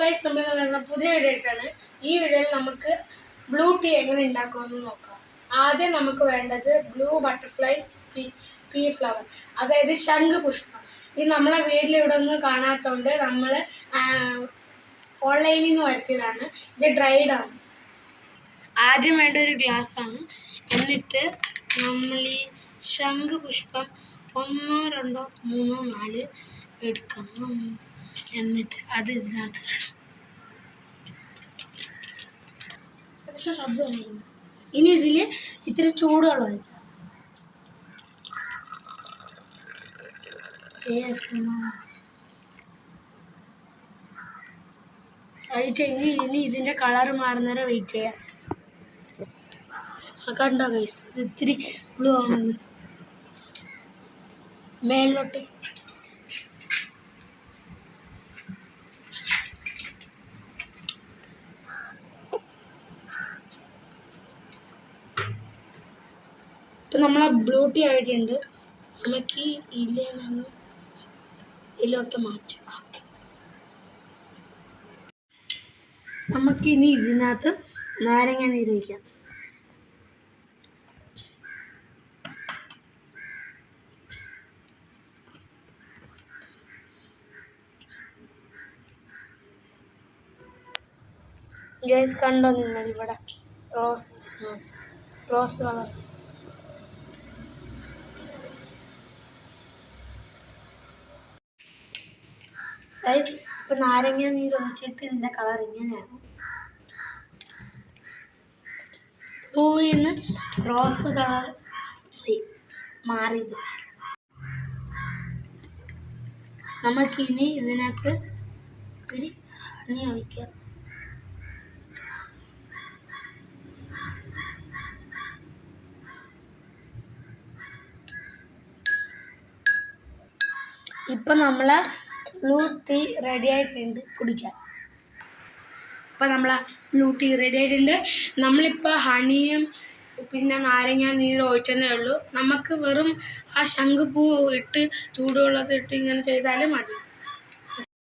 Guys നമ്മൾ വരുന്ന പുതിയ വീഡിയോ ആയിട്ടാണ്. ഈ വീഡിയോയിൽ നമുക്ക് ബ്ലൂ ടീ എങ്ങനെ ഉണ്ടാക്കുമെന്ന് നോക്കാം. ആദ്യം നമുക്ക് വേണ്ടത് ബ്ലൂ ബട്ടർഫ്ലൈ പീ ഫ്ലവർ അതായത് ശംഖ് പുഷ്പം. ഇത് നമ്മളെ വീട്ടിൽ ഇവിടെ ഒന്നും കാണാത്തതുകൊണ്ട് നമ്മൾ ഓൺലൈനിൽ നിന്ന് വരുത്തിയതാണ്. ഇത് ഡ്രൈഡ് ആണ്. ആദ്യം വേണ്ട ഒരു ഗ്ലാസ് ആണ്. എന്നിട്ട് നമ്മൾ ഈ ശംഖ് പുഷ്പം ഒന്നോ രണ്ടോ മൂന്നോ നാല് എടുക്കണം. എന്നിട്ട് അത് ഇതിനകത്ത്. ഇനി ഇതിൽ ഇത്തിരി ചൂടുവെള്ളം ഒഴിക്കാം. ഇനി ഇതിന്റെ ഇതിന്റെ കളർ മാറുന്നവരെ വെയിറ്റ് ചെയ്യാം. കണ്ടോ ഗൈസ് ഇത് ഇത്തിരി ബ്ലൂ ആണത് മേളിലോട്ട്. ഇപ്പം നമ്മൾ ബ്ലൂ ടീ ആയിട്ടുണ്ട്. നമുക്ക് ഇല്ല എന്നാണ് ഇതിലോട്ട് മാറ്റാം. ഓക്കെ. നമുക്കിനി ഇതിനകത്ത് നാരങ്ങ നീര് ഒഴിക്കാം. ഗൈസ് കണ്ടോ നിങ്ങൾ ഇവിടെ റോസ് റോസ് കളർ. ഗൈസ് ഇപ്പൊ നാരങ്ങ നീര് ഒഴിച്ചിട്ട് ഇതിന്റെ കളർ ഇങ്ങനെയാണ്. പൂവിന്ന് റോസ് കളർ മാറിയത്. നമുക്കിനി ഇതിനകത്ത് ഇത്തിരി ഹണി ഒഴിക്കാം. ഇപ്പം നമ്മളെ ബ്ലൂ ടീ റെഡി ആയിട്ടുണ്ട് കുടിക്കാൻ. ഇപ്പം നമ്മളെ ബ്ലൂ ടീ റെഡി ആയിട്ടുണ്ട്. നമ്മളിപ്പോൾ ഹണിയും പിന്നെ നാരങ്ങ നീര് ഒഴിച്ചതേ ഉള്ളൂ. നമുക്ക് വെറും ആ ശംഖുപൂ ഇട്ട് ചൂടുവെള്ളത്തിൽ ഇട്ട് ഇങ്ങനെ ചെയ്താലും മതി.